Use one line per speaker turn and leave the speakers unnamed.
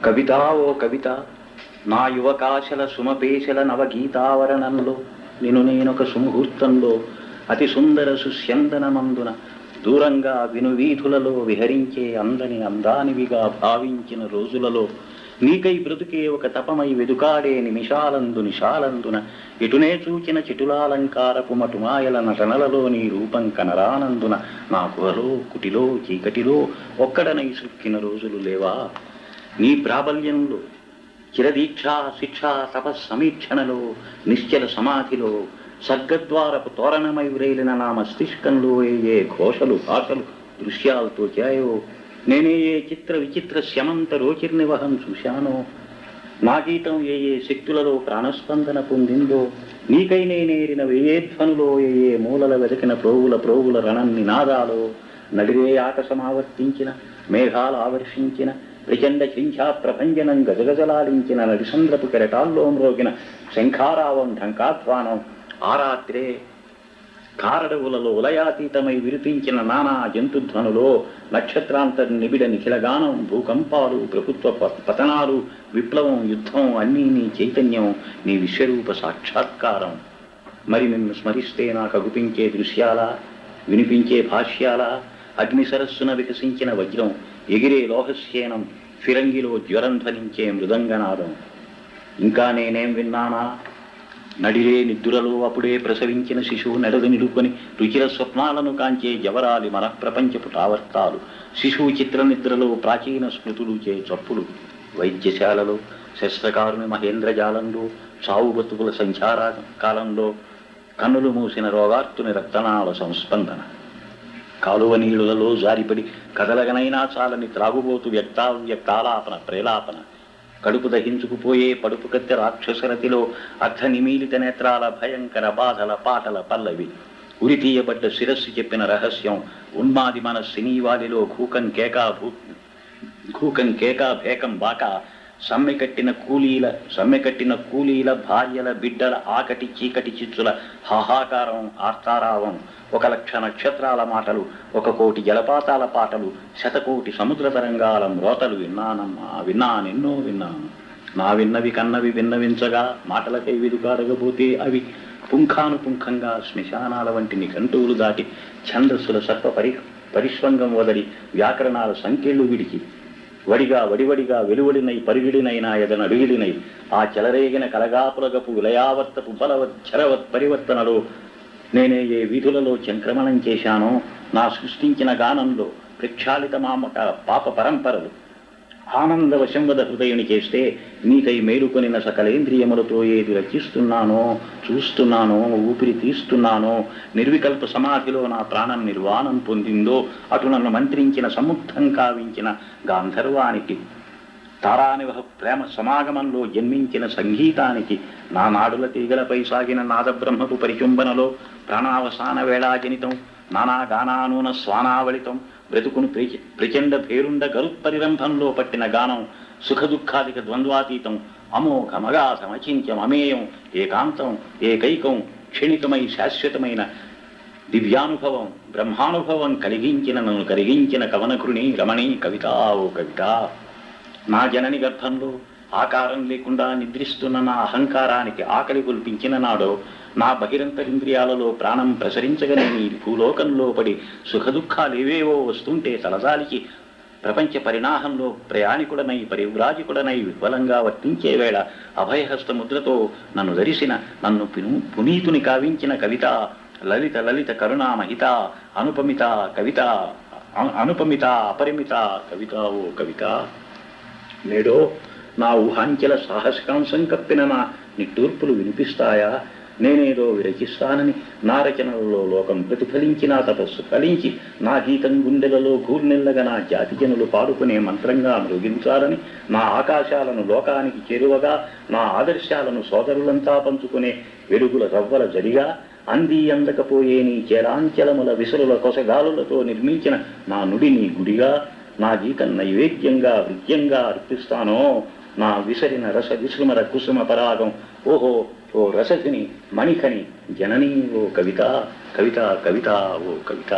కవిత ఓ కవిత నా యువకాశల సుమపేశల నవగీతావరణంలో నేను నేనొక సుముహూర్తంలో అతి సుందర సుస్యందనమందున దూరంగా వినువీధులలో విహరించే అందని అందానివిగా భావించిన రోజులలో నీకై బ్రతుకే ఒక తపమై వెదుకాడే నిమిషాలందు నిషాలందున ఎటునే చూచిన చిటులాలంకారపు మటుమాయల నటనలలో నీ రూపం కనరానందున నా గుహలో కుటిలో చీకటిలో ఒక్కడనై సుక్కిన రోజులు లేవా? నీ ప్రాబల్యంలో చిరదీక్షా శిక్షా తపస్సమీక్షణలో నిశ్చల సమాధిలో సర్గద్వారపు తోరణమై వ్రేలిన నా మస్తిష్కంలో ఏ ఘోషలు భాషలు దృశ్యాలతో చేయో నేనే ఏ చిత్ర విచిత్ర శమంత రోచిర్నివహం చూశానో నా గీతం ఏ ఏ శక్తులలో ప్రాణస్పందన పొందిందో నీకై నేరిన వేయేధ్వనులో ఏ ఏ మూలల వెతికిన ప్రోగుల ప్రోగుల రణం నినాదాలో నడిరే ఆకాశమావర్తించిన మేఘాలు ఆవర్షించిన ప్రచండ చింఛా ప్రభంజనం గజగజలాలించిన నడిసంద్రపు కెరటాల్లో మ్రోగిన శంఖారావం ఢంకాధ్వానం. ఆ రాత్రే కారడవులలో ఉలయాతీతమై విరిపించిన నానా జంతుధ్వనులో నక్షత్రాంతర్ నిబిడ నిఖిలగానం భూకంపాలు ప్రభుత్వ పతనాలు విప్లవం యుద్ధం అన్నీ నీ చైతన్యం నీ విశ్వరూప సాక్షాత్కారం. మరి నిన్ను స్మరిస్తే నాకు అగుపించే దృశ్యాల వినిపించే భాష్యాల అగ్ని సరస్సున వికసించిన వజ్రం ఎగిరే లోహస్యేనం ఫిరంగిలో జ్వరం ధ్వనించే మృదంగనాదం. ఇంకా నేనేం విన్నానా? నడిరే నిద్రలో అప్పుడే ప్రసవించిన శిశువు నెడదు నిలుకొని రుచిర స్వప్నాలను కాంచే జవరాలి మన ప్రపంచపు టావర్తాలు. శిశువు చిత్ర నిద్రలో ప్రాచీన స్మృతులు చే చప్పులు. వైద్యశాలలో శస్త్రకారుని మహేంద్రజాలంలో చావు బతుకుల సంచార కాలంలో కన్నులు మూసిన రోగార్తుని రక్తనాళ సంస్పందన. కాలువ నీళ్ళలో జారిపడి కదలగనైనా చాలని త్రాగుబోతు వ్యక్తావ్యక్తాలాపన ప్రేలాపన. కడుపు దహించుకుపోయే పడుపు కత్తె రాక్షసరతిలో అర్ధ నిమీలిత నేత్రాల భయంకర బాధల పాటల పల్లవి. ఉరితీయబడ్డ శిరస్సు చెప్పిన రహస్యం ఉన్మాది మన సినీవాలిలో ఖూకన్ కేకా భూ ఖూకన్ కేకా భేకం బాకా సమ్మె కట్టిన కూలీల సమ్మె కట్టిన కూలీల భార్యల బిడ్డల ఆకటి చీకటి చిచ్చుల హాహాకారం ఆర్తారావం ఒక లక్ష నక్షత్రాల మాటలు ఒక కోటి జలపాతాల పాటలు శతకోటి సముద్ర తరంగాల మ్రోతలు విన్నానమ్మా విన్నానెన్నో విన్నాను నా విన్నవి కన్నవి విన్నవించగా మాటలకై వెదుకాడగపోతే అవి. పుంఖానుపుంఖంగా శ్మశానాల వంటి నిఘంటువులు దాటి ఛందస్సుల సర్వ పరి పరిష్వంగం వదలి వ్యాకరణాల సంఖ్యలు విడిచి వడిగా వడివడిగా వెలువడినై పరిగిడినైనా ఎదన అడుగిడినై. ఆ చెలరేగిన కలగాపులగపు విలయావర్తపు బలవత్ చరవత్ పరివర్తనలో నేనే ఏ వీధులలో చంక్రమణం చేశానో నా సృష్టించిన గానంలో ప్రక్షాళిత మామక పాప పరంపరలు. ఆనంద వశంవద హృదయుని చేస్తే నీకై మేలుకొనిన సకలేంద్రియములతో ఏది రచిస్తున్నానో చూస్తున్నానో ఊపిరి తీస్తున్నానో నిర్వికల్ప సమాధిలో నా ప్రాణం నిర్వాణం పొందిందో అటు నన్ను మంత్రించిన సముద్ధం కావించిన గాంధర్వానికి తారానివహ ప్రేమ సమాగమంలో జన్మించిన సంగీతానికి నా నాడుల తీగలపై సాగిన నాదబ్రహ్మపు పరిచుంబనలో ప్రాణావసాన వేళాజనితం నానా గానానూన స్వానావళితం బ్రతుకును ప్రచండ భేరుండ గరుత్పరిరంభంలో పట్టిన గానం సుఖ దుఃఖాదిక ద్వంద్వాతీతం అమోఘ మగాధం అచింత్యం అమేయం ఏకాంతం ఏకైకం క్షణికమై శాశ్వతమైన దివ్యానుభవం బ్రహ్మానుభవం కలిగించిన నన్ను కలిగించిన కవనకృణి రమణి కవిత ఓ కవిత. నా జనని గర్భంలో ఆకారం లేకుండా నిద్రిస్తున్న నా అహంకారానికి ఆకలి కుల్పించిన నాడో నా బహిరంతరింద్రియాలలో ప్రాణం ప్రసరించగనే ఈ భూలోకంలో పడి సుఖదుఖాలేవేవో వస్తుంటే తలసాలికి ప్రపంచ పరిణాహంలో ప్రయాణికుడనై పరివ్రాజికుడనై విఫలంగా వర్తించే వేళ అభయహస్తముద్రతో నన్ను ధరిసిన నన్ను పునీతుని కావించిన కవిత లలిత లలిత కరుణామహిత అనుపమిత కవిత అనుపమిత అపరిమిత కవిత ఓ కవిత. నేడో నా ఊహాంచెల సాహసికాంశం కప్పిన నా నిట్టూర్పులు వినిపిస్తాయా? నేనేదో విరచిస్తానని నా రచనలలో లోకం ప్రతిఫలించి నా తపస్సు ఫలించి నా గీతం గుండెలలో గూర్నెల్లగా నా జాతి జనులు పాడుకునే మంత్రంగా మృగించాలని నా ఆకాశాలను లోకానికి చేరువగా నా ఆదర్శాలను సోదరులంతా పంచుకునే వెలుగుల రవ్వల జరిగా అంది అందకపోయే నీ చేరాంచలముల విసురుల కొసగాలులతో నిర్మించిన నా నుడి నీ గుడిగా నా గీతం నైవేద్యంగా హృద్యంగా అర్పిస్తానో నా విసరిన రస విసుమర కుసుమ పరాగం ఓహో ఓ రసధిని మణిఖని జననీ ఓ కవిత కవిత కవిత ఓ కవిత